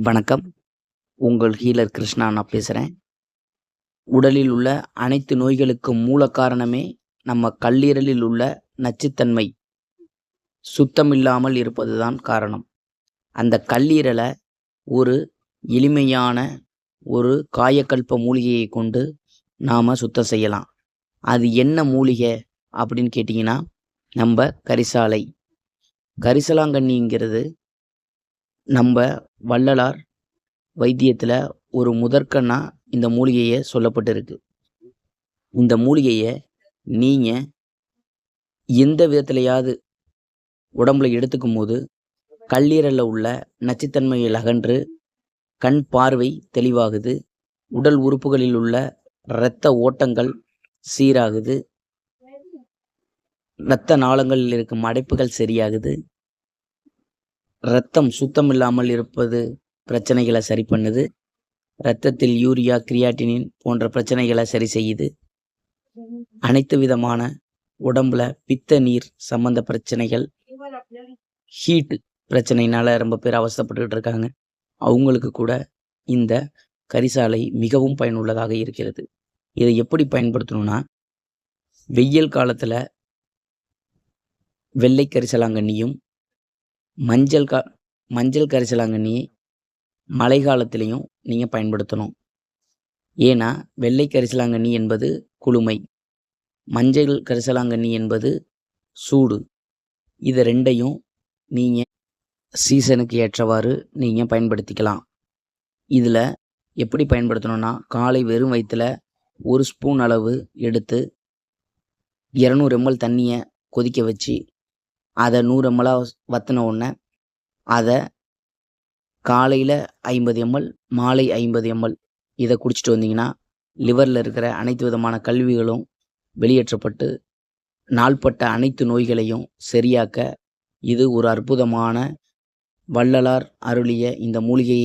வணக்கம். உங்கள் ஹீலர் கிருஷ்ணா நான் பேசுகிறேன் உடலில் உள்ள அனைத்து நோய்களுக்கும் மூல காரணமே நம்ம கல்லீரலில் உள்ள நச்சுத்தன்மை. சுத்தமில்லாமல் இருப்பதுதான் காரணம். அந்த கல்லீரலை ஒரு எளிமையான ஒரு காயக்கல்ப மூலிகையை கொண்டு நாம் சுத்தம் செய்யலாம். அது என்ன மூலிகை அப்படின்னு கேட்டிங்கன்னா நம்ம கரிசாலை. கரிசலாங்கண்ணிங்கிறது நம்ம வள்ளலார் வைத்தியத்தில் ஒரு முதற்கண்ணா இந்த மூலிகையை சொல்லப்பட்டிருக்கு. இந்த மூலிகையை நீங்கள் எந்த விதத்துலையாவது உடம்புல எடுத்துக்கும் போது கல்லீரலில் உள்ள நச்சுத்தன்மையில் அகன்று கண் பார்வை தெளிவாகுது உடல் உறுப்புகளில் உள்ள இரத்த ஓட்டங்கள் சீராகுது இரத்த நாளங்களில் இருக்கும் அடைப்புகள் சரியாகுது இரத்தம் சுத்தம் இல்லாமல் இருப்பது பிரச்சனைகளை சரி பண்ணுது. இரத்தத்தில் யூரியா கிரியாட்டினின் போன்ற பிரச்சனைகளை சரி செய்யுது. அனைத்து விதமான உடம்புல பித்த நீர் சம்பந்த பிரச்சனைகள் ஹீட் பிரச்சனையினால ரொம்ப பேர் அவசரப்பட்டுக்கிட்டு இருக்காங்க. அவங்களுக்கு கூட இந்த கரிசாலை மிகவும் பயனுள்ளதாக இருக்கிறது. இதை எப்படி பயன்படுத்தணும்னா வெயில் காலத்தில் வெள்ளை கரிசலாங்கண்ணியும் மஞ்சள் கா மஞ்சள் கரிசலாங்கண்ணி மழை காலத்திலையும் நீங்கள் பயன்படுத்தணும். ஏன்னா வெள்ளை கரிசலாங்கண்ணி என்பது குளுமை. மஞ்சள் கரிசலாங்கண்ணி என்பது சூடு. இதை ரெண்டையும் நீங்கள் சீசனுக்கு ஏற்றவாறு நீங்கள் பயன்படுத்திக்கலாம். இதில் எப்படி பயன்படுத்தணும்னா காலை வெறும் வயிற்றில் ஒரு ஸ்பூன் அளவு எடுத்து இரநூறு எம்எல் தண்ணியை கொதிக்க வச்சு அதை நூறு எம்எல்லாக வத்தின உடனே அதை காலையில் ஐம்பது எம்எல் மாலை ஐம்பது எம்எல் இதை குடிச்சிட்டு வந்தீங்கன்னா லிவரில் இருக்கிற அனைத்து விதமான கல்விகளும் வெளியேற்றப்பட்டு நாள்பட்ட அனைத்து நோய்களையும் சரியாக்க இது ஒரு அற்புதமான வள்ளலார் அருளிய இந்த மூலிகையை